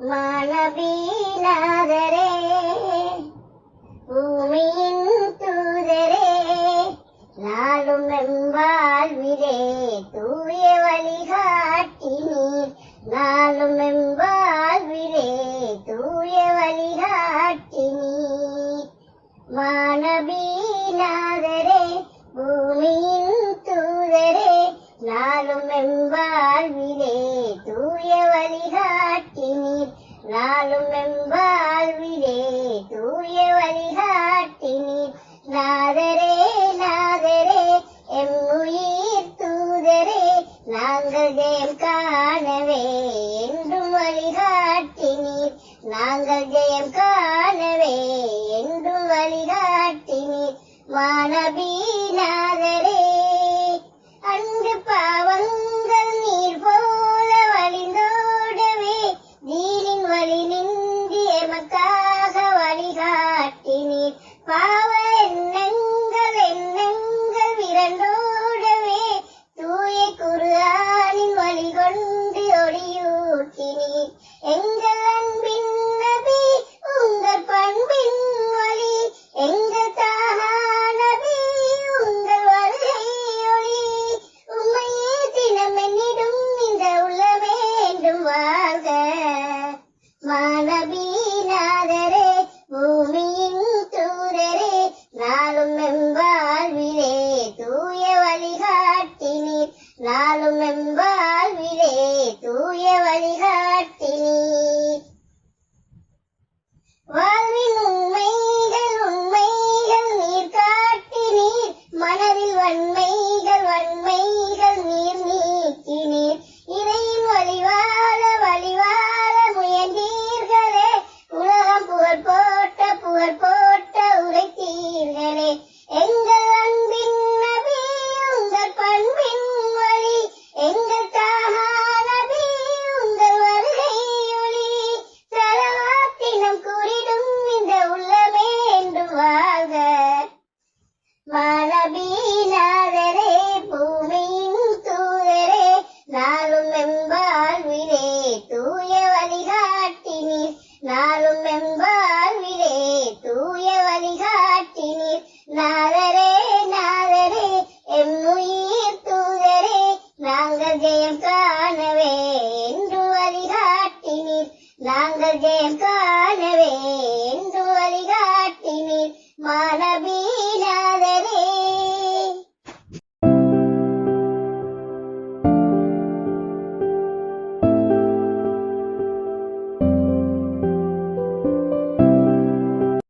மாணவீநாதரே பூமியின் தூதரே நாளும் எம்பாழ்விரே தூய வழிகாட்டி நீர். நாளும் எம்பாழ்விரே தூய வழிகாட்டி நீர். மாணவீநாதரே பூமியின் தூதரே நாளும் எம் நாளும் எம்பாழ்விலே தூய வழிகாட்டினீர். நாதரே நாதரே எம் உயிர் தூதரே நாங்கள் ஜெயம் காணவே என்றும் வழிகாட்டினீர். நாங்கள் ஜெயம் காணவே என்றும் வழிகாட்டினீர். வானபீனா நமக்காக வழிகாட்டினீர் பாவ எண்ணங்கள் நாளும் எம்பாழ்விலே தூய வழிகாட்டினீர். ஜெயம் காணவே என்று வழிகாட்டினீர். நாங்கள் ஜெயம் காணவே என்று வழிகாட்டினீர். மாணவி